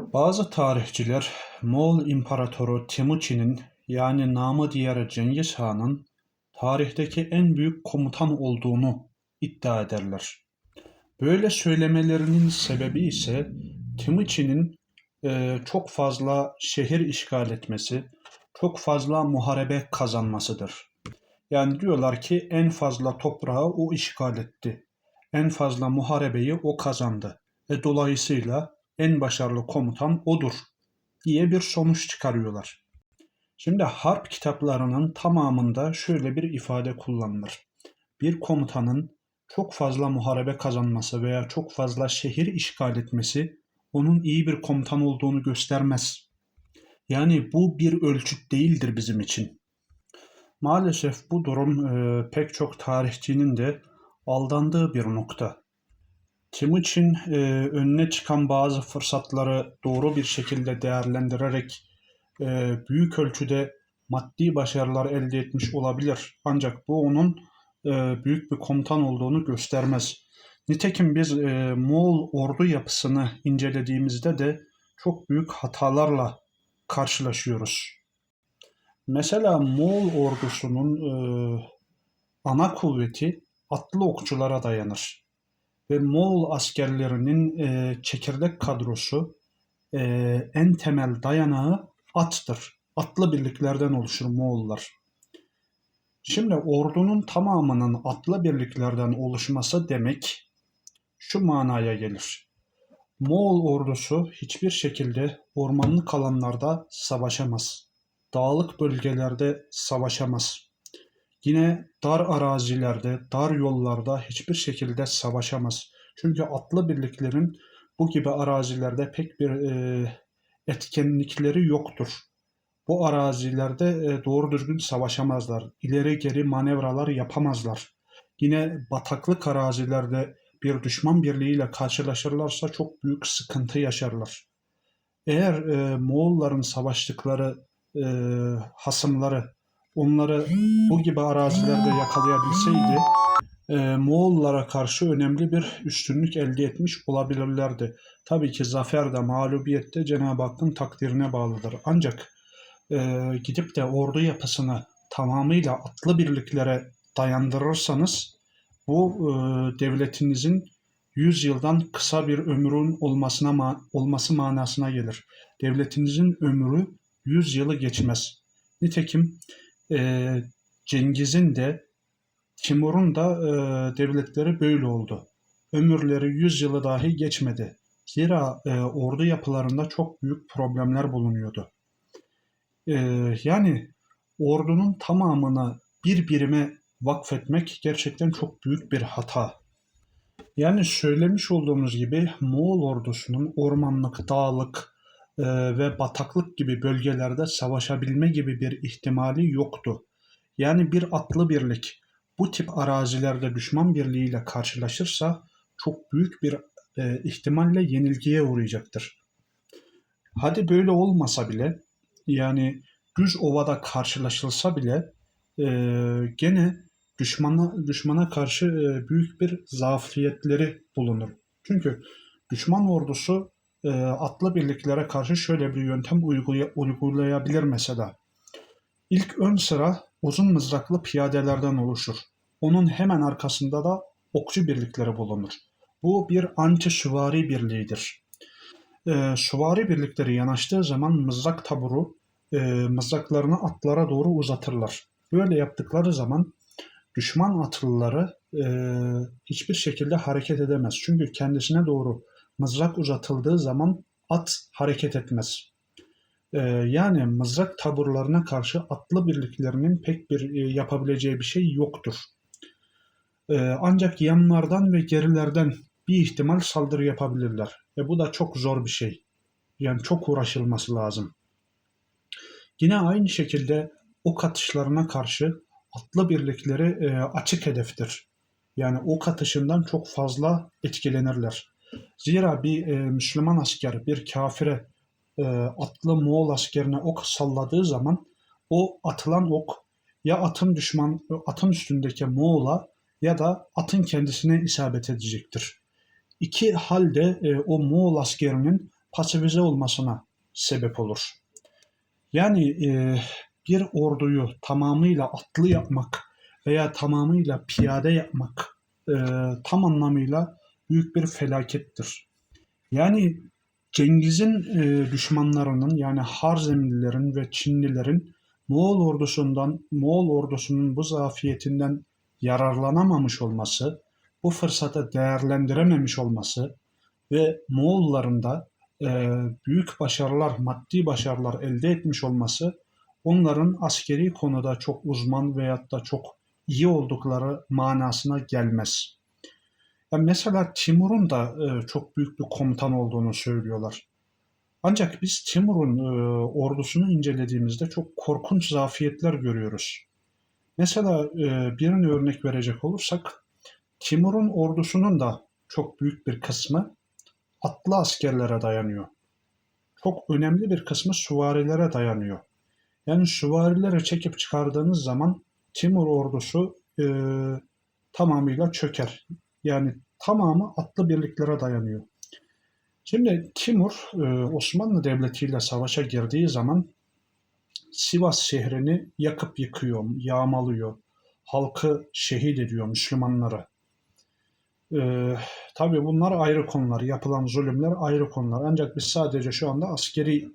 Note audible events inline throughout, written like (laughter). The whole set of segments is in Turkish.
Bazı tarihçiler Moğol İmparatoru Timuçin'in yani namı diğer Cengiz Han'ın tarihteki en büyük komutan olduğunu iddia ederler. Böyle söylemelerinin sebebi ise Timuçin'in e, çok fazla şehir işgal etmesi, çok fazla muharebe kazanmasıdır. Yani diyorlar ki en fazla toprağı o işgal etti. En fazla muharebeyi o kazandı. E dolayısıyla en başarılı komutan odur diye bir sonuç çıkarıyorlar. Şimdi harp kitaplarının tamamında şöyle bir ifade kullanılır. Bir komutanın çok fazla muharebe kazanması veya çok fazla şehir işgal etmesi onun iyi bir komutan olduğunu göstermez. Yani bu bir ölçüt değildir bizim için. Maalesef bu durum e, pek çok tarihçinin de aldandığı bir nokta. Timuçin e, önüne çıkan bazı fırsatları doğru bir şekilde değerlendirerek e, büyük ölçüde maddi başarılar elde etmiş olabilir. Ancak bu onun e, büyük bir komutan olduğunu göstermez. Nitekim biz e, Moğol ordu yapısını incelediğimizde de çok büyük hatalarla karşılaşıyoruz. Mesela Moğol ordusunun e, ana kuvveti atlı okçulara dayanır. Ve Moğol askerlerinin e, çekirdek kadrosu e, en temel dayanağı attır. Atlı birliklerden oluşur Moğollar. Şimdi ordunun tamamının atlı birliklerden oluşması demek şu manaya gelir. Moğol ordusu hiçbir şekilde ormanlık alanlarda savaşamaz. Dağlık bölgelerde savaşamaz. Yine dar arazilerde, dar yollarda hiçbir şekilde savaşamaz. Çünkü atlı birliklerin bu gibi arazilerde pek bir e, etkinlikleri yoktur. Bu arazilerde e, doğru düzgün savaşamazlar. İleri geri manevralar yapamazlar. Yine bataklık arazilerde bir düşman birliğiyle karşılaşırlarsa çok büyük sıkıntı yaşarlar. Eğer e, Moğolların savaştıkları e, hasımları onları bu gibi arazilerde yakalayabilseydi e, Moğollara karşı önemli bir üstünlük elde etmiş olabilirlerdi. Tabii ki zafer de mağlubiyet de Cenab-ı Hakk'ın takdirine bağlıdır. Ancak e, gidip de ordu yapısını tamamıyla atlı birliklere dayandırırsanız bu e, devletinizin 100 yıldan kısa bir ömrün olmasına ma olması manasına gelir. Devletinizin ömrü 100 yılı geçmez. Nitekim e, Cengiz'in de Timur'un da e, devletleri böyle oldu. Ömürleri 100 yılı dahi geçmedi. Zira e, ordu yapılarında çok büyük problemler bulunuyordu. E, yani ordunun tamamını bir birime vakfetmek gerçekten çok büyük bir hata. Yani söylemiş olduğumuz gibi Moğol ordusunun ormanlık, dağlık ve bataklık gibi bölgelerde savaşabilme gibi bir ihtimali yoktu. Yani bir atlı birlik bu tip arazilerde düşman birliğiyle karşılaşırsa çok büyük bir e, ihtimalle yenilgiye uğrayacaktır. Hadi böyle olmasa bile yani düz ovada karşılaşılsa bile e, gene düşmana düşmana karşı e, büyük bir zafiyetleri bulunur. Çünkü düşman ordusu e, atlı birliklere karşı şöyle bir yöntem uygulayabilir mesela. İlk ön sıra uzun mızraklı piyadelerden oluşur. Onun hemen arkasında da okçu birlikleri bulunur. Bu bir anti süvari birliğidir. E, süvari birlikleri yanaştığı zaman mızrak taburu e, mızraklarını atlara doğru uzatırlar. Böyle yaptıkları zaman düşman atlıları e, hiçbir şekilde hareket edemez. Çünkü kendisine doğru mızrak uzatıldığı zaman at hareket etmez. E, yani mızrak taburlarına karşı atlı birliklerinin pek bir e, yapabileceği bir şey yoktur. E, ancak yanlardan ve gerilerden bir ihtimal saldırı yapabilirler. E, bu da çok zor bir şey. Yani çok uğraşılması lazım. Yine aynı şekilde ok atışlarına karşı atlı birlikleri e, açık hedeftir. Yani ok atışından çok fazla etkilenirler. Zira bir e, Müslüman asker bir kafire e, atlı Moğol askerine ok salladığı zaman o atılan ok ya atın düşman atın üstündeki Moğol'a ya da atın kendisine isabet edecektir. İki halde e, o Moğol askerinin pasifize olmasına sebep olur. Yani e, bir orduyu tamamıyla atlı yapmak veya tamamıyla piyade yapmak e, tam anlamıyla büyük bir felakettir. Yani Cengiz'in e, düşmanlarının yani Harzemlilerin ve Çinlilerin Moğol ordusundan, Moğol ordusunun bu zafiyetinden yararlanamamış olması, bu fırsatı değerlendirememiş olması ve Moğolların da e, büyük başarılar, maddi başarılar elde etmiş olması onların askeri konuda çok uzman veyahut da çok iyi oldukları manasına gelmez. Yani mesela Timur'un da e, çok büyük bir komutan olduğunu söylüyorlar. Ancak biz Timur'un e, ordusunu incelediğimizde çok korkunç zafiyetler görüyoruz. Mesela e, birini örnek verecek olursak, Timur'un ordusunun da çok büyük bir kısmı atlı askerlere dayanıyor. Çok önemli bir kısmı süvarilere dayanıyor. Yani süvarilere çekip çıkardığınız zaman Timur ordusu e, tamamıyla çöker. Yani tamamı atlı birliklere dayanıyor. Şimdi Timur e, Osmanlı Devleti ile savaşa girdiği zaman Sivas şehrini yakıp yıkıyor, yağmalıyor. Halkı şehit ediyor Müslümanları. Ee, tabii bunlar ayrı konular. Yapılan zulümler ayrı konular. Ancak biz sadece şu anda askeri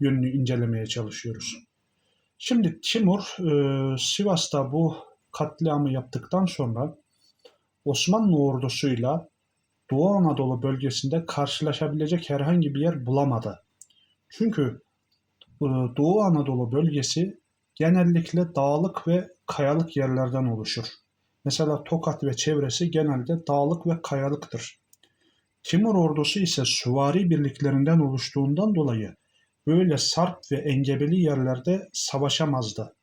yönünü incelemeye çalışıyoruz. Şimdi Timur e, Sivas'ta bu katliamı yaptıktan sonra Osmanlı ordusuyla Doğu Anadolu bölgesinde karşılaşabilecek herhangi bir yer bulamadı. Çünkü e, Doğu Anadolu bölgesi genellikle dağlık ve kayalık yerlerden oluşur. Mesela Tokat ve çevresi genelde dağlık ve kayalıktır. Timur ordusu ise süvari birliklerinden oluştuğundan dolayı böyle sarp ve engebeli yerlerde savaşamazdı.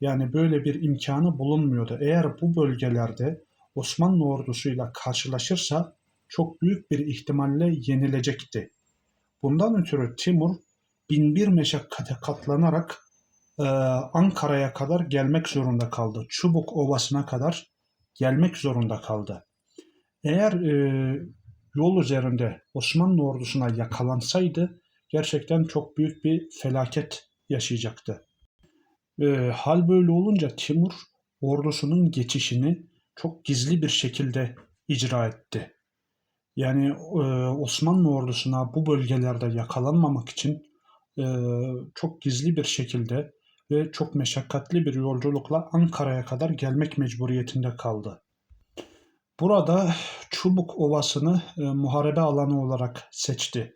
Yani böyle bir imkanı bulunmuyordu. Eğer bu bölgelerde Osmanlı ordusuyla karşılaşırsa çok büyük bir ihtimalle yenilecekti. Bundan ötürü Timur binbir meşakkate katlanarak e, Ankara'ya kadar gelmek zorunda kaldı. Çubuk Ovası'na kadar gelmek zorunda kaldı. Eğer e, yol üzerinde Osmanlı ordusuna yakalansaydı gerçekten çok büyük bir felaket yaşayacaktı. E, hal böyle olunca Timur ordusunun geçişini çok gizli bir şekilde icra etti. Yani e, Osmanlı ordusuna bu bölgelerde yakalanmamak için e, çok gizli bir şekilde ve çok meşakkatli bir yolculukla Ankara'ya kadar gelmek mecburiyetinde kaldı. Burada Çubuk Ovası'nı e, muharebe alanı olarak seçti.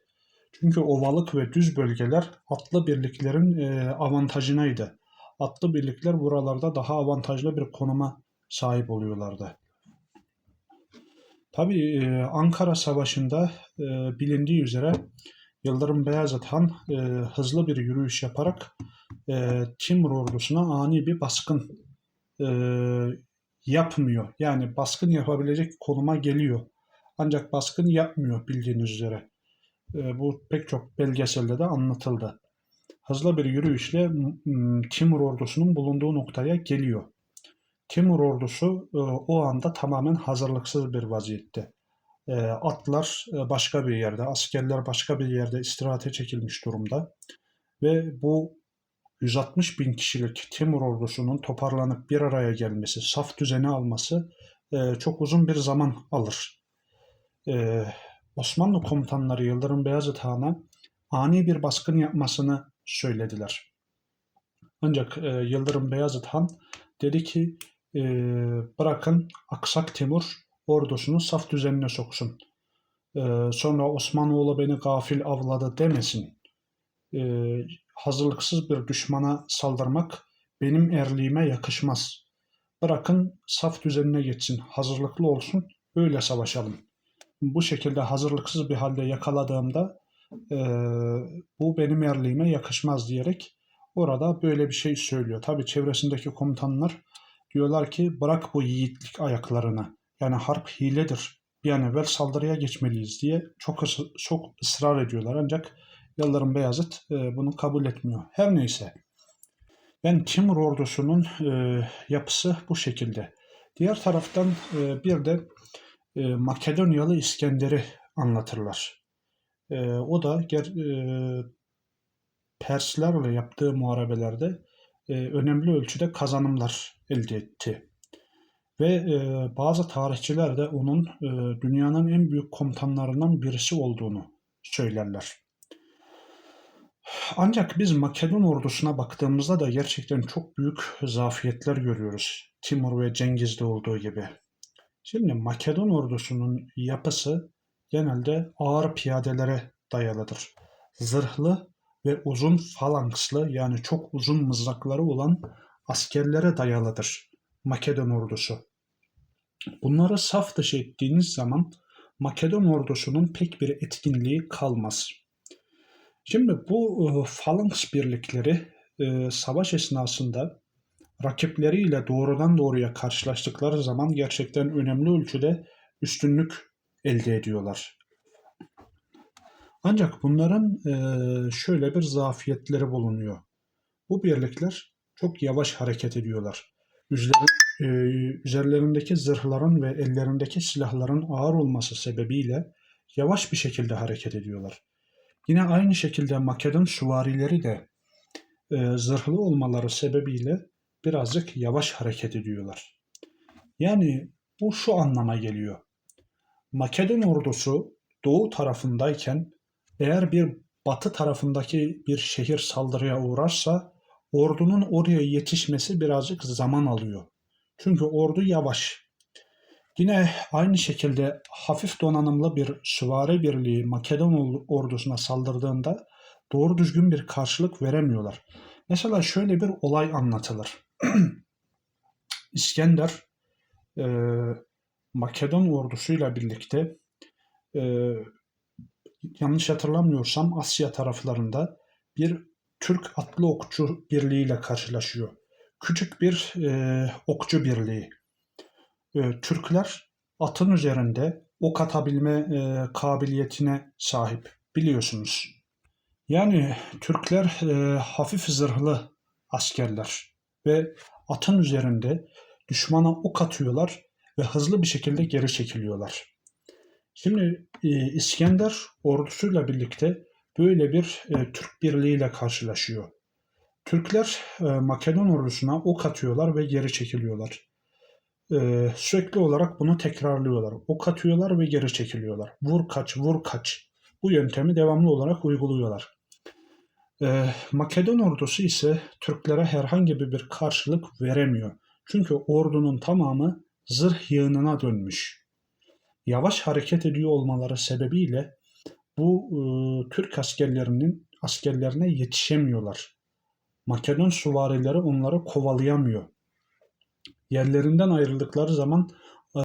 Çünkü ovalık ve düz bölgeler atlı birliklerin e, avantajınaydı. Atlı birlikler buralarda daha avantajlı bir konuma sahip oluyorlardı. Tabii e, Ankara Savaşı'nda e, bilindiği üzere Yıldırım Beyazıt Han e, hızlı bir yürüyüş yaparak e, Timur ordusuna ani bir baskın e, yapmıyor. Yani baskın yapabilecek konuma geliyor. Ancak baskın yapmıyor bildiğiniz üzere. E, bu pek çok belgeselde de anlatıldı. Hızlı bir yürüyüşle Timur ordusunun bulunduğu noktaya geliyor. Timur ordusu e, o anda tamamen hazırlıksız bir vaziyette. E, atlar e, başka bir yerde, askerler başka bir yerde istirahate çekilmiş durumda. Ve bu 160 bin kişilik Timur ordusunun toparlanıp bir araya gelmesi, saf düzeni alması çok uzun bir zaman alır. Osmanlı komutanları Yıldırım Beyazıt Han'a ani bir baskın yapmasını söylediler. Ancak Yıldırım Beyazıt Han dedi ki e, bırakın Aksak Timur ordusunu saf düzenine soksun. E, sonra Osmanoğlu beni gafil avladı demesin. E, hazırlıksız bir düşmana saldırmak benim erliğime yakışmaz. Bırakın saf düzenine geçsin, hazırlıklı olsun, öyle savaşalım. Bu şekilde hazırlıksız bir halde yakaladığımda e, bu benim erliğime yakışmaz diyerek orada böyle bir şey söylüyor. Tabi çevresindeki komutanlar Diyorlar ki bırak bu yiğitlik ayaklarını. Yani harp hiledir. Bir an evvel saldırıya geçmeliyiz diye çok, çok ısrar ediyorlar. Ancak Yıldırım Beyazıt e, bunu kabul etmiyor. Her neyse. Ben Timur ordusunun e, yapısı bu şekilde. Diğer taraftan e, bir de e, Makedonyalı İskender'i anlatırlar. E, o da ger, e, Perslerle yaptığı muharebelerde e, önemli ölçüde kazanımlar elde etti. Ve e, bazı tarihçiler de onun e, dünyanın en büyük komutanlarından birisi olduğunu söylerler. Ancak biz Makedon ordusuna baktığımızda da gerçekten çok büyük zafiyetler görüyoruz. Timur ve Cengiz'de olduğu gibi. Şimdi Makedon ordusunun yapısı genelde ağır piyadelere dayalıdır. Zırhlı ve uzun falankslı yani çok uzun mızrakları olan askerlere dayalıdır Makedon ordusu. Bunları saf dışı ettiğiniz zaman Makedon ordusunun pek bir etkinliği kalmaz. Şimdi bu e, falanks birlikleri e, savaş esnasında rakipleriyle doğrudan doğruya karşılaştıkları zaman gerçekten önemli ölçüde üstünlük elde ediyorlar. Ancak bunların e, şöyle bir zafiyetleri bulunuyor. Bu birlikler çok yavaş hareket ediyorlar. E, üzerlerindeki zırhların ve ellerindeki silahların ağır olması sebebiyle yavaş bir şekilde hareket ediyorlar. Yine aynı şekilde Makedon süvarileri de e, zırhlı olmaları sebebiyle birazcık yavaş hareket ediyorlar. Yani bu şu anlama geliyor. Makedon ordusu doğu tarafındayken eğer bir batı tarafındaki bir şehir saldırıya uğrarsa ordunun oraya yetişmesi birazcık zaman alıyor. Çünkü ordu yavaş. Yine aynı şekilde hafif donanımlı bir süvari birliği Makedon ordusuna saldırdığında doğru düzgün bir karşılık veremiyorlar. Mesela şöyle bir olay anlatılır. (clears throat) İskender e, Makedon ordusuyla birlikte e, yanlış hatırlamıyorsam Asya taraflarında bir Türk atlı okçu birliğiyle karşılaşıyor. Küçük bir e, okçu birliği. E, Türkler atın üzerinde ok atabilme e, kabiliyetine sahip biliyorsunuz. Yani Türkler e, hafif zırhlı askerler ve atın üzerinde düşmana ok atıyorlar ve hızlı bir şekilde geri çekiliyorlar. Şimdi e, İskender ordusuyla birlikte böyle bir e, Türk birliğiyle karşılaşıyor. Türkler e, Makedon ordusuna ok atıyorlar ve geri çekiliyorlar. Sürekli olarak bunu tekrarlıyorlar. Ok atıyorlar ve geri çekiliyorlar. Vur kaç, vur kaç. Bu yöntemi devamlı olarak uyguluyorlar. Makedon ordusu ise Türklere herhangi bir karşılık veremiyor. Çünkü ordunun tamamı zırh yığınına dönmüş yavaş hareket ediyor olmaları sebebiyle bu e, Türk askerlerinin askerlerine yetişemiyorlar. Makedon süvarileri onları kovalayamıyor. Yerlerinden ayrıldıkları zaman